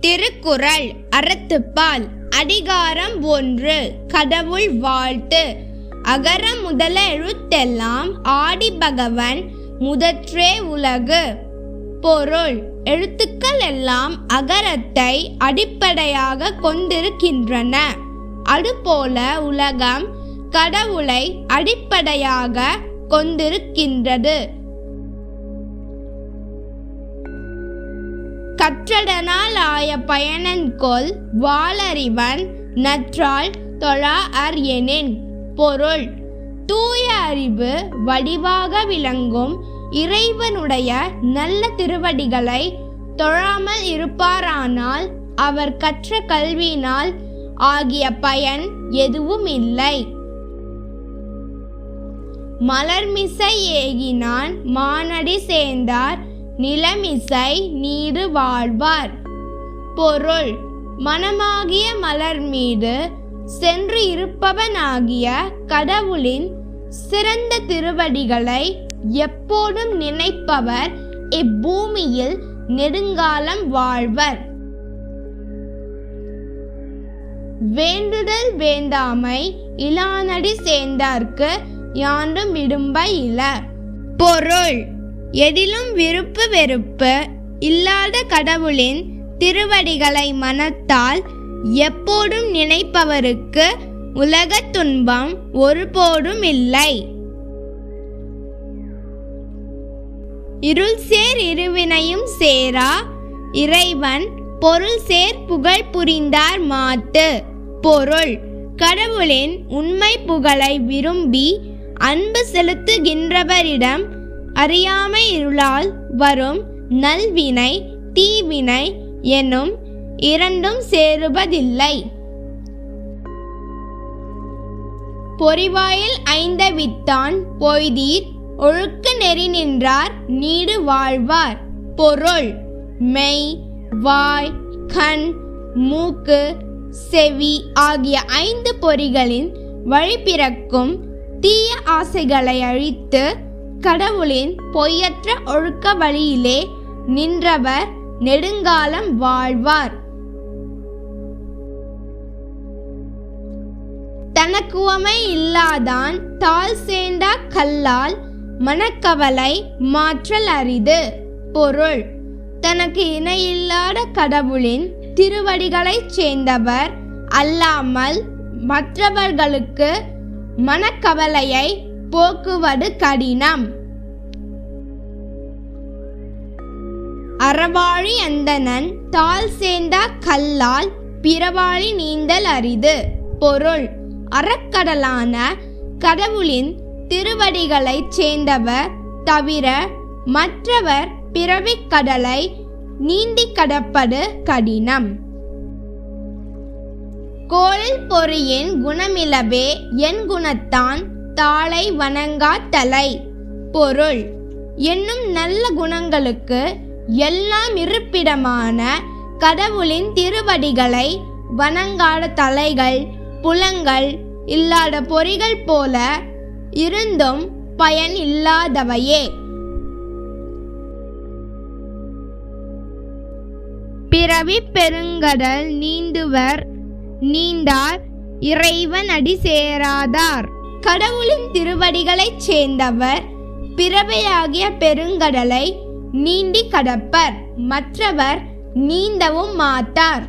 திருக்குறள் அறத்துப்பால் அதிகாரம் ஒன்று. கடவுள் வாழ்த்து. அகர முதல எழுத்தெல்லாம் ஆடி பகவன் முதற்றே உலகு. பொருள் எழுத்துக்கள் எல்லாம் அகரத்தை அடிப்படையாக கொண்டிருக்கின்றன. அதுபோல உலகம் கடவுளை அடிப்படையாக கொண்டிருக்கின்றது. கற்றடனால் ஆய பயனன்கொல் வாளறிவன் நற்றால் தொழா அர் எனின் பொருள். தூய அறிவு வடிவாக விளங்கும் இறைவனுடைய நல்ல திருவடிகளை தொழாமல் இருப்பாரானால் அவர் கற்ற கல்வியினால் ஆகிய பயன் எதுவும் இல்லை. மலர்மிசை ஏகினான் மானடி சேர்ந்தார் நிலமிசை நீரு வாழ்வார். பொருள் மனமாகிய மலர் மீது சென்று இருப்பவனாகிய கடவுளின் சிறந்த திருவடிகளை எப்போதும் நினைப்பவர் இப்பூமியில் நெடுங்காலம் வாழ்வர். வேண்டுதல் வேண்டாமை இலானடி சேர்ந்தார்க்கு யாண்டும் விடும்ப இல. பொருள் எதிலும் விருப்பு வெறுப்பு இல்லாத கடவுளின் திருவடிகளை மனத்தால் எப்போதும் நினைப்பவருக்கு உலகத் துன்பம் ஒருபோதும் இல்லை. இருள் சேர் இருவினையும் சேரா இறைவன் பொருள் சேர் புகழ் புரிந்தார் மாட்டு பொருள் கடவுளின் உண்மை புகழை விரும்பி அன்பு செலுத்துகின்றவரிடம் அறியாமை இருளால் வரும் நல்வினை தீவினை எனும் இரண்டும் சேருவதில்லை. பொறிவாயில் ஐந்தவித்தான் பொய்தீர் ஒழுக்க நெறி நின்றார் நீடு வாழ்வார். பொருள் மெய் வாய் கண் மூக்கு செவி ஆகிய ஐந்து பொறிகளின் வழிபிறக்கும் தீய ஆசைகளை அழித்து கடவுளின் பொய்யற்ற ஒழுக்க வழியிலே நின்றவர் நெடுங்காலம் வாழ்வார். தனக்குவமை இல்லாதான் தாள் சேண்டா கல்லால் மனக்கவலை மாற்றல் அரிது. பொருள் தனக்கு இணையில்லாத கடவுளின் திருவடிகளைச் சேர்ந்தவர் அல்லாமல் மற்றவர்களுக்கு மனக்கவலையை போக்குவது கடினம். அறவாழி அந்தனன் தாள் சேர்ந்தா கல்லால் பிறவாழி நீந்தல் அரிது. பொருள் அறக்கடலான கடவுளின் திருவடிகளைச் சேர்ந்தவர் தவிர மற்றவர் பிறவிக் கடலை நீந்தி கடப்பது கடினம். கோளில் பொறியின் குணமிலவே என் குணத்தான் தாளை வணங்கா தலை பொருள். என்னும் நல்ல குணங்களுக்கு எல்லாம் இருப்பிடமான கடவுளின் திருவடிகளை வணங்காத தலைகள் புலங்கள் இல்லாத பொறிகள் போல இருந்தும் பயன் இல்லாதவையே. பிறவி பெருங்கடல் நீந்துவர் நீந்தார் இறைவன் அடி சேராதார் கடவுளின் திருவடிகளைச் சேர்ந்தவர் பிறவையாகிய பெருங்கடலை நீண்டி கடப்பர் மற்றவர் நீந்தவும் மாட்டார்.